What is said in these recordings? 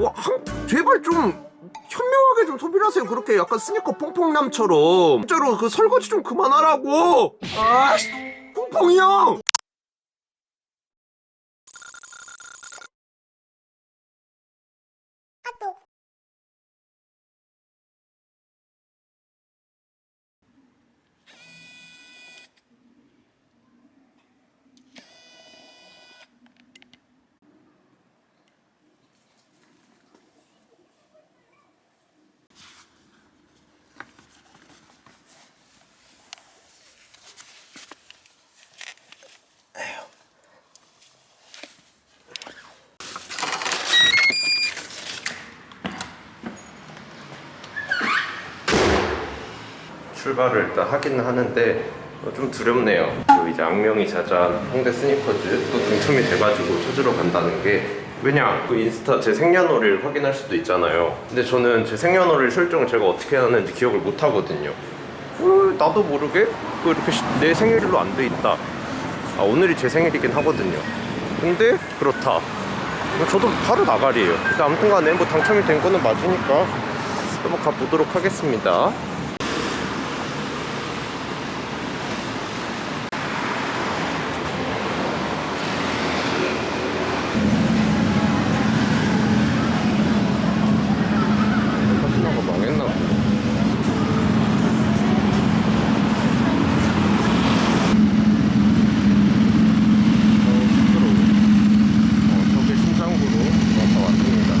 와, 한, 제발 좀 현명하게 좀 소비를 하세요. 그렇게 약간 스니커 퐁퐁남처럼. 진짜로 그 설거지 좀 그만하라고. 아 씨, 퐁퐁이 형. 출발을 일단 하기는 하는데 어, 좀 두렵네요. 또 이제 악명이 자자한 홍대 스니커즈 또 당첨이 돼가지고 찾으러 간다는 게 왜냐 그 인스타 제 생년월일 확인할 수도 있잖아요. 근데 저는 제 생년월일 설정을 제가 어떻게 하는지 기억을 못 하거든요. 어, 나도 모르게 그 이렇게 시- 내 생일로 안 돼 있다. 아 오늘이 제 생일이긴 하거든요. 근데 그렇다. 뭐 저도 바로 나가리예요. 근데 아무튼간에 뭐 당첨이 된 거는 맞으니까 한번 가보도록 하겠습니다. 카시나가 망했나 보네. 어, 시끄러워. 어, 저게 신장구로 왔다 왔습니다.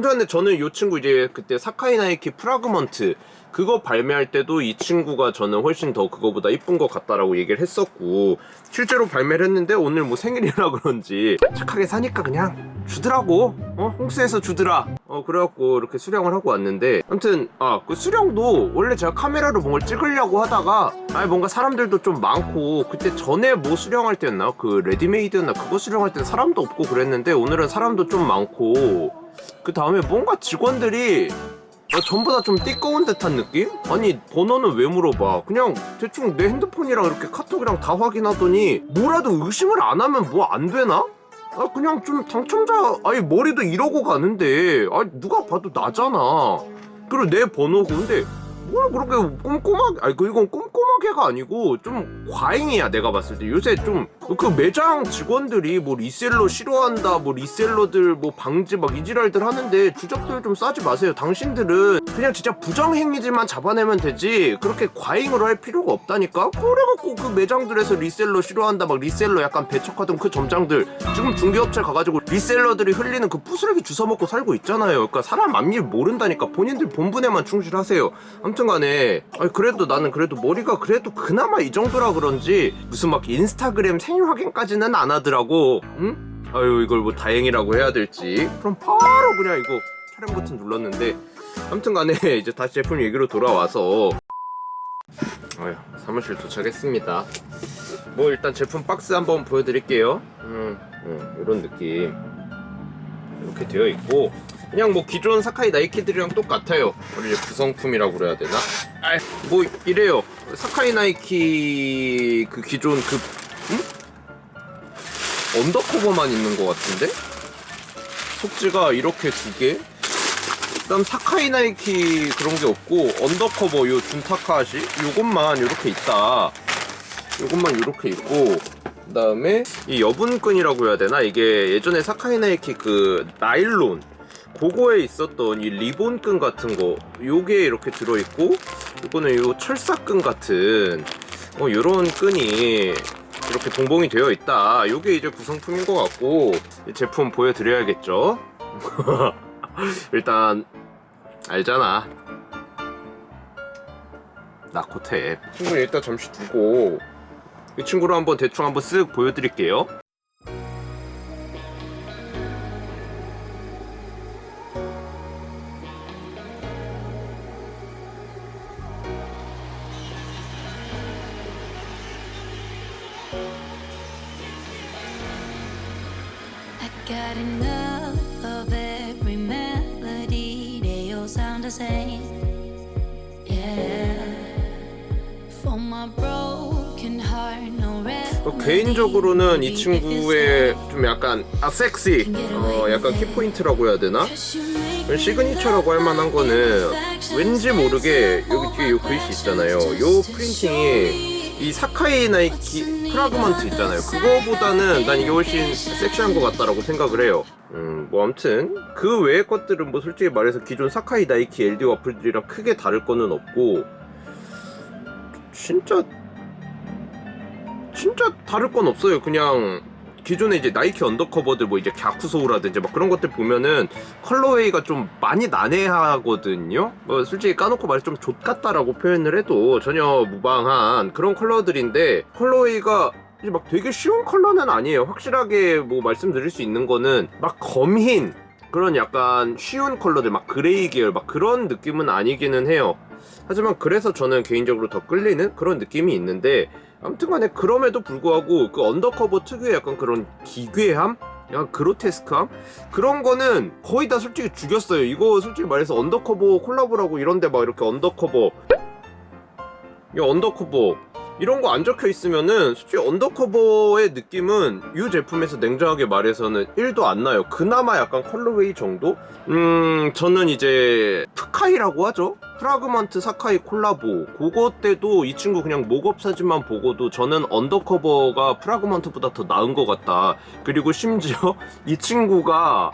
아무튼 근데 저는 이 친구 이제 그때 사카이 나이키 프라그먼트 그거 발매할 때도 이 친구가 저는 훨씬 더 그거보다 이쁜 것 같다라고 얘기를 했었고 실제로 발매를 했는데 오늘 뭐 생일이라 그런지 착하게 사니까 그냥 주더라고. 어? 홍수에서 주더라. 어 그래갖고 이렇게 수령을 하고 왔는데 아무튼 아 그 수령도 원래 제가 카메라로 뭔가 찍으려고 하다가 아 뭔가 사람들도 좀 많고 그때 전에 뭐 수령할 때였나? 그 레디메이드였나? 그거 수령할 때는 사람도 없고 그랬는데 오늘은 사람도 좀 많고 그 다음에 뭔가 직원들이 어, 전부 다 좀 띠꺼운 듯한 느낌? 아니 번호는 왜 물어봐 그냥 대충 내 핸드폰이랑 이렇게 카톡이랑 다 확인하더니 뭐라도 의심을 안 하면 뭐 안 되나? 아 그냥 좀 당첨자 아니 머리도 이러고 가는데 아 누가 봐도 나잖아 그리고 내 번호고 근데 뭘 그렇게 꼼꼼하게 아니 그 이건 꼼꼼하게가 아니고 좀 과잉이야 내가 봤을 때 요새 좀 그 매장 직원들이 뭐 리셀러 싫어한다 뭐 리셀러들 뭐 방지 막 이지랄들 하는데 주적들 좀 싸지 마세요. 당신들은 그냥 진짜 부정행위들만 잡아내면 되지 그렇게 과잉으로 할 필요가 없다니까? 그래갖고 그 매장들에서 리셀러 싫어한다 막 리셀러 약간 배척하던 그 점장들 지금 중개업체 가가지고 리셀러들이 흘리는 그 부스러기 주워먹고 살고 있잖아요. 그러니까 사람 앞일 모른다니까. 본인들 본분에만 충실하세요. 아무튼간에 그래도 나는 그래도 머리가 그래도 그나마 이 정도라 그런지 무슨 막 인스타그램 생일 확인까지는 안 하더라고 응? 아유 이걸 뭐 다행이라고 해야 될지 그럼 바로 그냥 이거 촬영 버튼 눌렀는데 아무튼 간에 이제 다시 제품 얘기로 돌아와서 아유 사무실 도착했습니다 뭐 일단 제품 박스 한번 보여드릴게요 음, 음 이런 느낌 이렇게 되어 있고 그냥 뭐 기존 사카이 나이키들이랑 똑같아요. 우리 구성품이라고 그래야 되나? 아, 뭐 이래요. 사카이 나이키 그 기존 그 응? 언더커버만 있는 것 같은데? 속지가 이렇게 두 개. 그다음 사카이 나이키 그런 게 없고 언더커버 요 준타카시 요것만 이렇게 있다. 요것만 이렇게 있고 그 다음에 이 여분끈이라고 해야 되나 이게 예전에 사카이 나이키 그 나일론 그거에 있었던 이 리본끈 같은 거 요게 이렇게 들어있고 이거는 요 철사끈 같은 어 요런 끈이 이렇게 동봉이 되어 있다. 요게 이제 구성품인 것 같고 이 제품 보여드려야겠죠? 일단 알잖아. 나코테. 친구는 일단 잠시 두고 이 친구를 한번 대충 한번 쓱 보여드릴게요 got enough of every melody. They all sound the same. Yeah. For my broken heart, no red. 그 개인적으로는 이 친구의 좀 약간 아 섹시 어 약간 키포인트라고 해야 되나? 시그니처라고 할 만한 거는 왠지 모르게 여기 뒤에 이 글씨 있잖아요. 이 프린팅이 이 사카이 나이키 프라그먼트 있잖아요 그거보다는 난 이게 훨씬 섹시한 것 같다라고 생각을 해요 음 뭐 아무튼 그 외의 것들은 뭐 솔직히 말해서 기존 사카이 나이키 LD 와플들이랑 크게 다를 거는 없고 진짜 진짜 다를 건 없어요. 그냥 기존에 이제 나이키 언더커버들 뭐 이제 갸쿠소우라든지 막 그런 것들 보면은 컬러웨이가 좀 많이 난해하거든요. 뭐 솔직히 까놓고 말해 좀 좆같다라고 표현을 해도 전혀 무방한 그런 컬러들인데 컬러웨이가 이제 막 되게 쉬운 컬러는 아니에요. 확실하게 뭐 말씀드릴 수 있는 거는 막 검흰 그런 약간 쉬운 컬러들 막 그레이 계열 막 그런 느낌은 아니기는 해요. 하지만 그래서 저는 개인적으로 더 끌리는 그런 느낌이 있는데 아무튼간에 그럼에도 불구하고 그 언더커버 특유의 약간 그런 기괴함, 약간 그로테스크함? 그런 거는 거의 다 솔직히 죽였어요. 이거 솔직히 말해서 언더커버 콜라보라고 이런데 막 이렇게 언더커버, 이 언더커버 이런 거 안 적혀 있으면은 솔직히 언더커버의 느낌은 이 제품에서 냉정하게 말해서는 1도 안 나요. 그나마 약간 컬러웨이 정도? 음, 저는 이제 프카이라고 하죠. 프라그먼트 사카이 콜라보. 그거 때도 이 친구 그냥 목업 사진만 보고도 저는 언더커버가 프라그먼트보다 더 나은 것 같다. 그리고 심지어 이 친구가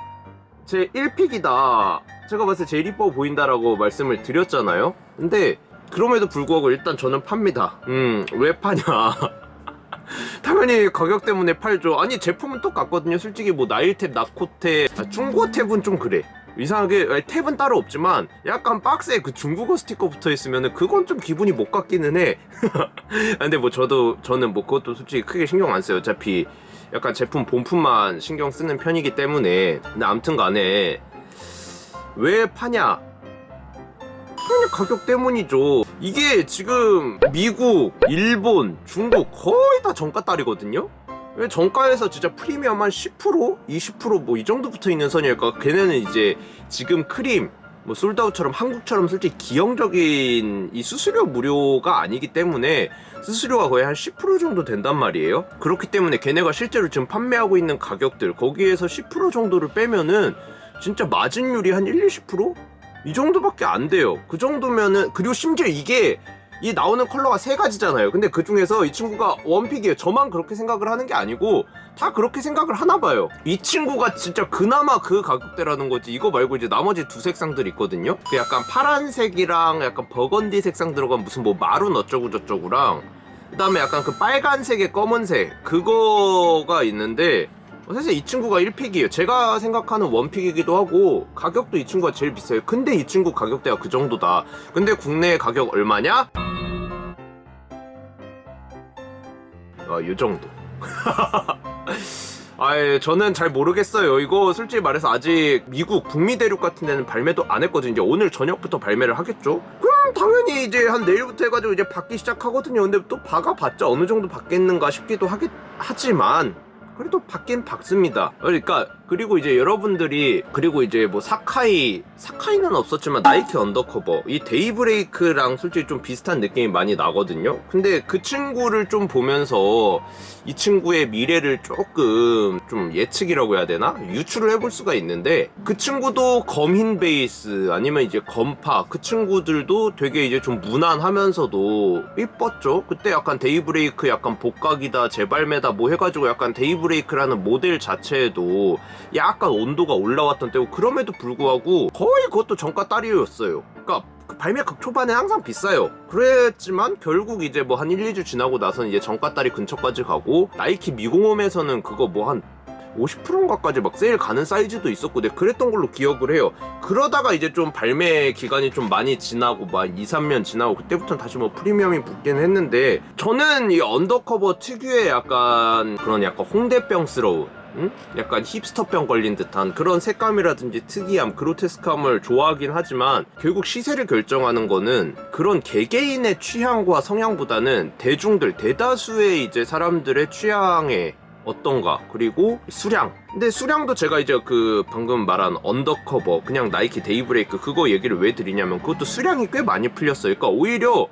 제 1픽이다. 제가 봤을 때 제일 이뻐 보인다라고 말씀을 드렸잖아요. 근데 그럼에도 불구하고 일단 저는 팝니다. 음, 왜 파냐. 당연히 가격 때문에 팔죠. 아니, 제품은 똑같거든요. 솔직히 뭐 나일탭, 나코탭, 아, 중고 탭은 좀 그래. 이상하게 탭은 따로 없지만 약간 박스에 그 중국어 스티커 붙어 있으면은 그건 좀 기분이 못 같기는 해. 근데 뭐 저도 저는 뭐 그것도 솔직히 크게 신경 안 써요. 어차피 약간 제품 본품만 신경 쓰는 편이기 때문에. 근데 아무튼 간에 왜 파냐? 그냥 가격 때문이죠. 이게 지금 미국, 일본, 중국 거의 다 정가 딸이거든요. 왜 정가에서 진짜 프리미엄 한 10%, 20%뭐 이 정도 붙어 있는 선이니까 걔네는 이제 지금 크림 뭐 솔드아웃처럼 한국처럼 솔직히 기형적인 이 수수료 무료가 아니기 때문에 수수료가 거의 한 10% 정도 된단 말이에요. 그렇기 때문에 걔네가 실제로 지금 판매하고 있는 가격들 거기에서 10% 정도를 빼면은 진짜 마진율이 한 1, 20%? 이 정도밖에 안 돼요. 그 정도면은 그리고 심지어 이게 이 나오는 컬러가 세 가지잖아요. 근데 그 중에서 이 친구가 원픽이에요. 저만 그렇게 생각을 하는 게 아니고 다 그렇게 생각을 하나 봐요. 이 친구가 진짜 그나마 그 가격대라는 거지. 이거 말고 이제 나머지 두 색상들 있거든요. 그 약간 파란색이랑 약간 버건디 색상 들어간 무슨 뭐 마룬 어쩌고 저쩌고랑 그다음에 약간 그 빨간색에 검은색 그거가 있는데 어, 사실 이 친구가 1픽이에요. 제가 생각하는 원픽이기도 하고 가격도 이 친구가 제일 비싸요. 근데 이 친구 가격대가 그 정도다. 근데 국내 가격 얼마냐? 아, 요 정도. 아예 저는 잘 모르겠어요. 이거 솔직히 말해서 아직 미국 북미 대륙 같은 데는 발매도 안 했거든요. 이제 오늘 저녁부터 발매를 하겠죠? 그럼 당연히 이제 한 내일부터 해가지고 이제 받기 시작하거든요. 근데 또 박아봤자 어느 정도 받겠는가 싶기도 하겠, 하지만 그래도 받긴 받습니다. 그러니까 그리고 이제 여러분들이 그리고 이제 뭐 사카이 사카이는 없었지만 나이키 언더커버 이 데이브레이크랑 솔직히 좀 비슷한 느낌이 많이 나거든요. 근데 그 친구를 좀 보면서 이 친구의 미래를 조금 좀 예측이라고 해야 되나 유추를 해볼 수가 있는데 그 친구도 검흰 베이스 아니면 이제 검파 그 친구들도 되게 이제 좀 무난하면서도 이뻤죠. 그때 약간 데이브레이크 약간 복각이다 재발매다 뭐 해가지고 약간 데이브레이크라는 모델 자체에도 약간 온도가 올라왔던 때고 그럼에도 불구하고 거의 그것도 정가 딸이었어요. 그러니까 그 발매 극 초반에 항상 비싸요. 그랬지만 결국 이제 뭐 한 1, 2주 지나고 나서는 이제 정가 딸이 근처까지 가고 나이키 미공홈에서는 그거 뭐한 50%인가까지 막 세일 가는 사이즈도 있었고 내가 그랬던 걸로 기억을 해요. 그러다가 이제 좀 발매 기간이 좀 많이 지나고 막 2, 3년 지나고 그때부터는 다시 뭐 프리미엄이 붙긴 했는데 저는 이 언더커버 특유의 약간 그런 약간 홍대병스러운 응? 약간 힙스터병 걸린 듯한 그런 색감이라든지 특이함, 그로테스크함을 좋아하긴 하지만 결국 시세를 결정하는 거는 그런 개개인의 취향과 성향보다는 대중들, 대다수의 이제 사람들의 취향에 어떤가 그리고 수량 근데 수량도 제가 이제 그 방금 말한 언더커버 그냥 나이키 데이브레이크 그거 얘기를 왜 드리냐면 그것도 수량이 꽤 많이 풀렸어요 그러니까 오히려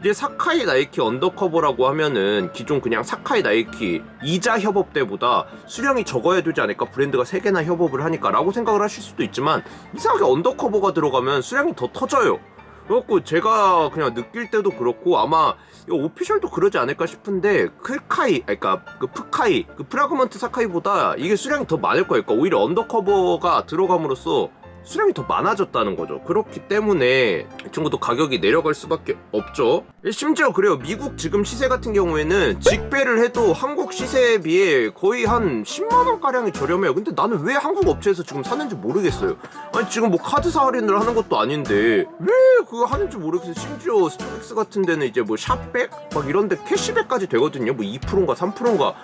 이제 사카이 나이키 언더커버라고 하면은 기존 그냥 사카이 나이키 이자 협업 때보다 수량이 적어야 되지 않을까 브랜드가 세 개나 협업을 하니까 라고 생각을 하실 수도 있지만 이상하게 언더커버가 들어가면 수량이 더 터져요. 그래갖고 제가 그냥 느낄 때도 그렇고 아마 이 오피셜도 그러지 않을까 싶은데 클카이, 그러니까 그 프카이, 그 프라그먼트 사카이보다 이게 수량이 더 많을 거예요. 그러니까 오히려 언더커버가 들어감으로써 수량이 더 많아졌다는 거죠. 그렇기 때문에 이 친구도 가격이 내려갈 수밖에 없죠. 심지어 그래요. 미국 지금 시세 같은 경우에는 직배를 해도 한국 시세에 비해 거의 한 10만 원 가량이 저렴해요. 근데 나는 왜 한국 업체에서 지금 사는지 모르겠어요. 아니 지금 뭐 카드사 할인을 하는 것도 아닌데 왜 그거 하는지 모르겠어요. 심지어 스토렉스 같은 데는 이제 뭐 샵백 막 이런데 캐시백까지 되거든요. 뭐 2%인가 3%인가.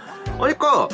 아니 그러니까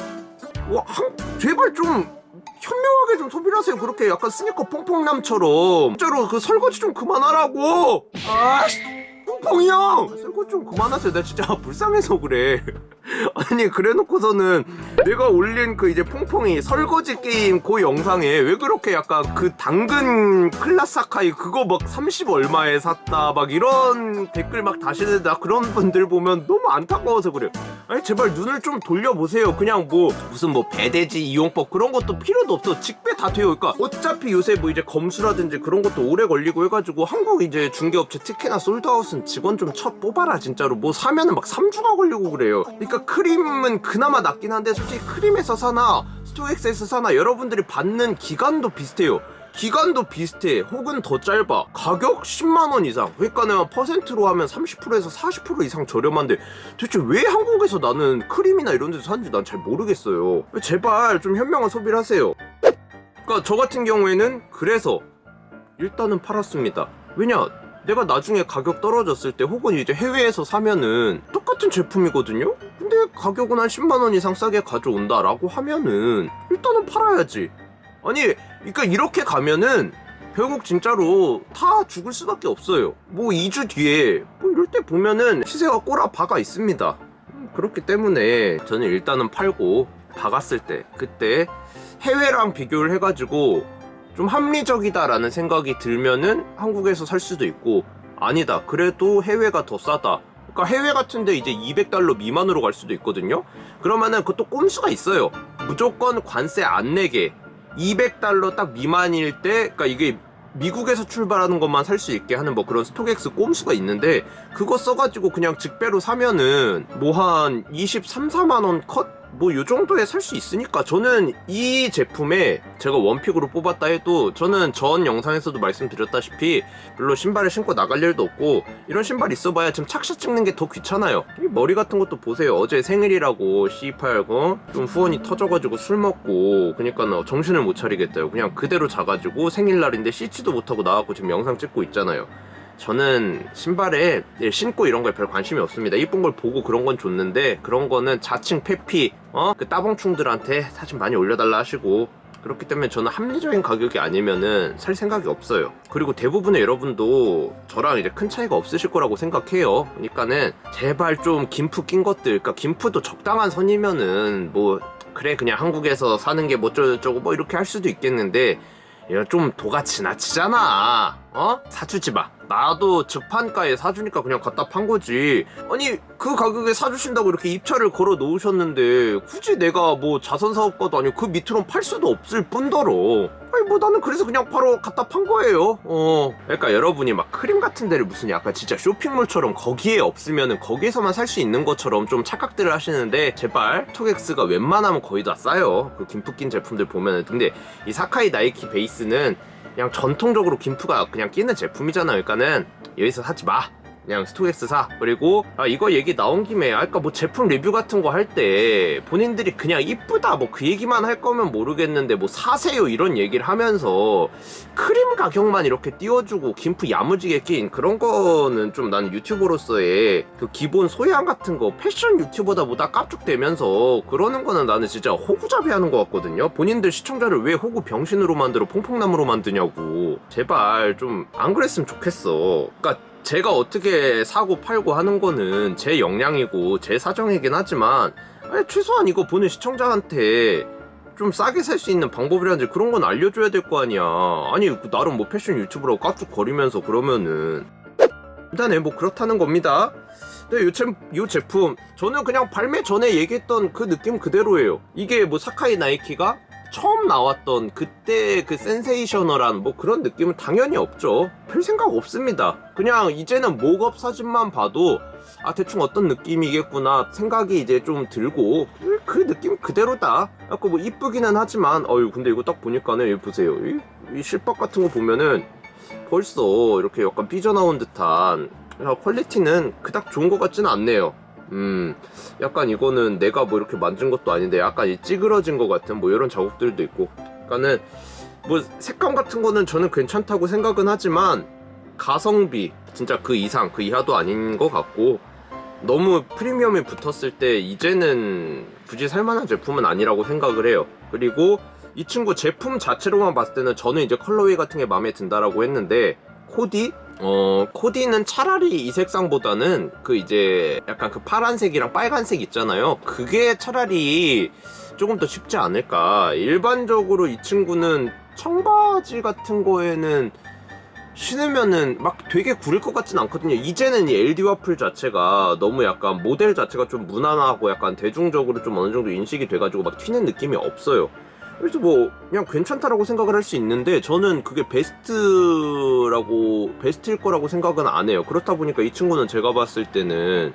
와, 한, 제발 좀 현명하게 좀 소비를 하세요. 그렇게 약간 스니커 퐁퐁남처럼. 진짜로 그 설거지 좀 그만하라고. 아씨. 퐁퐁이 형! 설거지 좀 그만하세요. 나 진짜 불쌍해서 그래. 아니, 그래 놓고서는 내가 올린 그 이제 퐁퐁이 설거지 게임 그 영상에 왜 그렇게 약간 그 당근 클라사카이 그거 막 30 얼마에 샀다 막 이런 댓글 막 다시는데 나 그런 분들 보면 너무 안타까워서 그래. 아니 제발 눈을 좀 돌려보세요. 그냥 뭐 무슨 뭐 배대지 이용법 그런 것도 필요도 없어. 직배 다 돼요. 그러니까 어차피 요새 뭐 이제 검수라든지 그런 것도 오래 걸리고 해가지고 한국 이제 중개업체 특히나 솔드아웃은 직원 좀쳐 뽑아라 진짜로. 뭐 사면은 막 3주가 걸리고 그래요. 그러니까 크림은 그나마 낫긴 한데 솔직히 크림에서 사나 스토엑스에서 사나 여러분들이 받는 기간도 비슷해요. 기간도 비슷해. 혹은 더 짧아. 가격 10만원 이상. 그러니까는 퍼센트로 하면 30%에서 40% 이상 저렴한데 대체 왜 한국에서 나는 크림이나 이런 데서 사는지 난 잘 모르겠어요. 제발 좀 현명한 소비를 하세요. 그러니까 저 같은 경우에는 그래서 일단은 팔았습니다. 왜냐? 내가 나중에 가격 떨어졌을 때 혹은 이제 해외에서 사면은 똑같은 제품이거든요 근데 가격은 한 10만원 이상 싸게 가져온다 라고 하면은 일단은 팔아야지 아니 그러니까 이렇게 가면은 결국 진짜로 다 죽을 수밖에 없어요. 뭐 2주 뒤에 뭐 이럴 때 보면은 시세가 꼬라 박아 있습니다. 음, 그렇기 때문에 저는 일단은 팔고 박았을 때 그때 해외랑 비교를 해가지고 좀 합리적이다라는 생각이 들면은 한국에서 살 수도 있고 아니다 그래도 해외가 더 싸다 그러니까 해외 같은데 이제 200달러 미만으로 갈 수도 있거든요 그러면은 그것도 꼼수가 있어요 무조건 관세 안 내게 200달러 딱 미만일 때, 그러니까 이게 미국에서 출발하는 것만 살 수 있게 하는 뭐 그런 스톡엑스 꼼수가 있는데 그거 써가지고 그냥 직배로 사면은 뭐 한 23, 4만 원 컷? 뭐 요 정도에 살 수 있으니까 저는 이 제품에 제가 원픽으로 뽑았다 해도 저는 전 영상에서도 말씀드렸다시피 별로 신발을 신고 나갈 일도 없고 이런 신발 있어봐야 지금 착샷 찍는 게 더 귀찮아요. 이 머리 같은 것도 보세요. 어제 생일이라고 C8고 좀 후원이 터져가지고 술 먹고 그니까 너 정신을 못 차리겠다요. 그냥 그대로 자가지고 생일날인데 씻지도 못하고 나와고 지금 영상 찍고 있잖아요 저는 신발에 신고 이런 거에 별 관심이 없습니다. 이쁜 걸 보고 그런 건 좋는데 그런 거는 자칭 페피 어? 그 따봉충들한테 사진 많이 올려달라 하시고 그렇기 때문에 저는 합리적인 가격이 아니면은 살 생각이 없어요. 그리고 대부분의 여러분도 저랑 이제 큰 차이가 없으실 거라고 생각해요. 그러니까는 제발 좀 김프 낀 것들, 그러니까 김프도 적당한 선이면은 뭐 그래 그냥 한국에서 사는 게 뭐 어쩌고 뭐 이렇게 할 수도 있겠는데 이거 좀 도가 지나치잖아. 어? 사주지 마. 나도 저판가에 사주니까 그냥 갖다 판 거지. 아니 그 가격에 사주신다고 이렇게 입찰을 걸어 놓으셨는데 굳이 내가 뭐 자선 사업가도 아니고 그 밑으로 팔 수도 없을 뿐더러. 아니 뭐 나는 그래서 그냥 바로 갖다 판 거예요. 어. 그러니까 여러분이 막 크림 같은 데를 무슨 약간 진짜 쇼핑몰처럼 거기에 없으면은 거기에서만 살 수 있는 것처럼 좀 착각들을 하시는데 제발 토객스가 웬만하면 거의 다 싸요. 그 김프 낀 제품들 보면은 근데 이 사카이 나이키 베이스는 그냥 전통적으로 김프가 그냥 끼는 제품이잖아요. 그러니까는 여기서 사지 마. 그냥 스토엑스 사. 그리고 아 이거 얘기 나온 김에 아까 뭐 제품 리뷰 같은 거 할 때 본인들이 그냥 이쁘다 뭐 그 얘기만 할 거면 모르겠는데 뭐 사세요 이런 얘기를 하면서 크림 가격만 이렇게 띄워주고 김프 야무지게 낀 그런 거는 좀 나는 유튜버로서의 그 기본 소양 같은 거 패션 유튜버다 보다 깝죽대면서 그러는 거는 나는 진짜 호구잡이 하는 것 같거든요. 본인들 시청자를 왜 호구 병신으로 만들어 퐁퐁남으로 만드냐고. 제발 좀 안 그랬으면 좋겠어. 그러니까 제가 어떻게 사고 팔고 하는 거는 제 역량이고 제 사정이긴 하지만 아니, 최소한 이거 보는 시청자한테 좀 싸게 살 수 있는 방법이라든지 그런 건 알려줘야 될 거 아니야. 아니 그 나름 뭐 패션 유튜브라고 깍둑거리면서 그러면은 일단은 뭐 그렇다는 겁니다. 근데 요, 제, 요 제품 저는 그냥 발매 전에 얘기했던 그 느낌 그대로예요. 이게 뭐 사카이 나이키가 처음 나왔던 그때 그 센세이셔널한 뭐 그런 느낌은 당연히 없죠. 별 생각 없습니다. 그냥 이제는 목업 사진만 봐도 아 대충 어떤 느낌이겠구나 생각이 이제 좀 들고 그, 그 느낌 그대로다. 아까 뭐 이쁘기는 하지만 어유 근데 이거 딱 보니까는 여기 보세요. 이, 이 실밥 같은 거 보면은 벌써 이렇게 약간 삐져나온 듯한 야, 퀄리티는 그닥 좋은 것 같지는 않네요. 음, 약간 이거는 내가 뭐 이렇게 만든 것도 아닌데 약간 이 찌그러진 것 같은 뭐 이런 자국들도 있고. 그러니까는 뭐 색감 같은 거는 저는 괜찮다고 생각은 하지만 가성비 진짜 그 이상 그 이하도 아닌 것 같고 너무 프리미엄이 붙었을 때 이제는 굳이 살만한 제품은 아니라고 생각을 해요. 그리고 이 친구 제품 자체로만 봤을 때는 저는 이제 컬러웨이 같은 게 마음에 든다라고 했는데 코디 어 코디는 차라리 이 색상보다는 그 이제 약간 그 파란색이랑 빨간색 있잖아요. 그게 차라리 조금 더 쉽지 않을까. 일반적으로 이 친구는 청바지 같은 거에는 신으면은 막 되게 구릴 것 같진 않거든요. 이제는 이 LD 와플 자체가 너무 약간 모델 자체가 좀 무난하고 약간 대중적으로 좀 어느 정도 인식이 돼가지고 막 튀는 느낌이 없어요. 그래서 뭐 그냥 괜찮다라고 생각을 할 수 있는데 저는 그게 베스트라고 베스트일 거라고 생각은 안 해요. 그렇다 보니까 이 친구는 제가 봤을 때는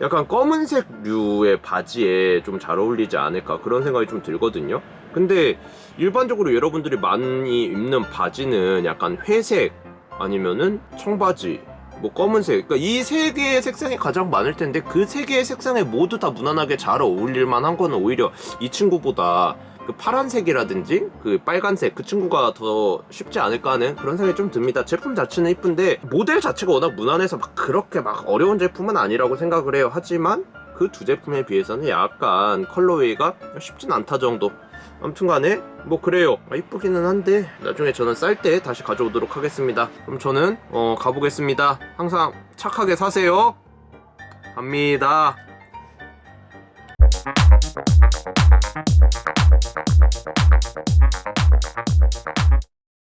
약간 검은색 류의 바지에 좀 잘 어울리지 않을까 그런 생각이 좀 들거든요. 근데 일반적으로 여러분들이 많이 입는 바지는 약간 회색 아니면은 청바지 뭐 검은색 그러니까 이 세 개의 색상이 가장 많을 텐데 그 세 개의 색상에 모두 다 무난하게 잘 어울릴 만한 거는 오히려 이 친구보다 그 파란색이라든지 그 빨간색 그 친구가 더 쉽지 않을까 하는 그런 생각이 좀 듭니다. 제품 자체는 이쁜데 모델 자체가 워낙 무난해서 막 그렇게 막 어려운 제품은 아니라고 생각을 해요. 하지만 그 두 제품에 비해서는 약간 컬러웨이가 쉽진 않다 정도. 아무튼간에 뭐 그래요. 아, 이쁘기는 한데 나중에 저는 쌀 때 다시 가져오도록 하겠습니다. 그럼 저는 어, 가보겠습니다. 항상 착하게 사세요. 갑니다.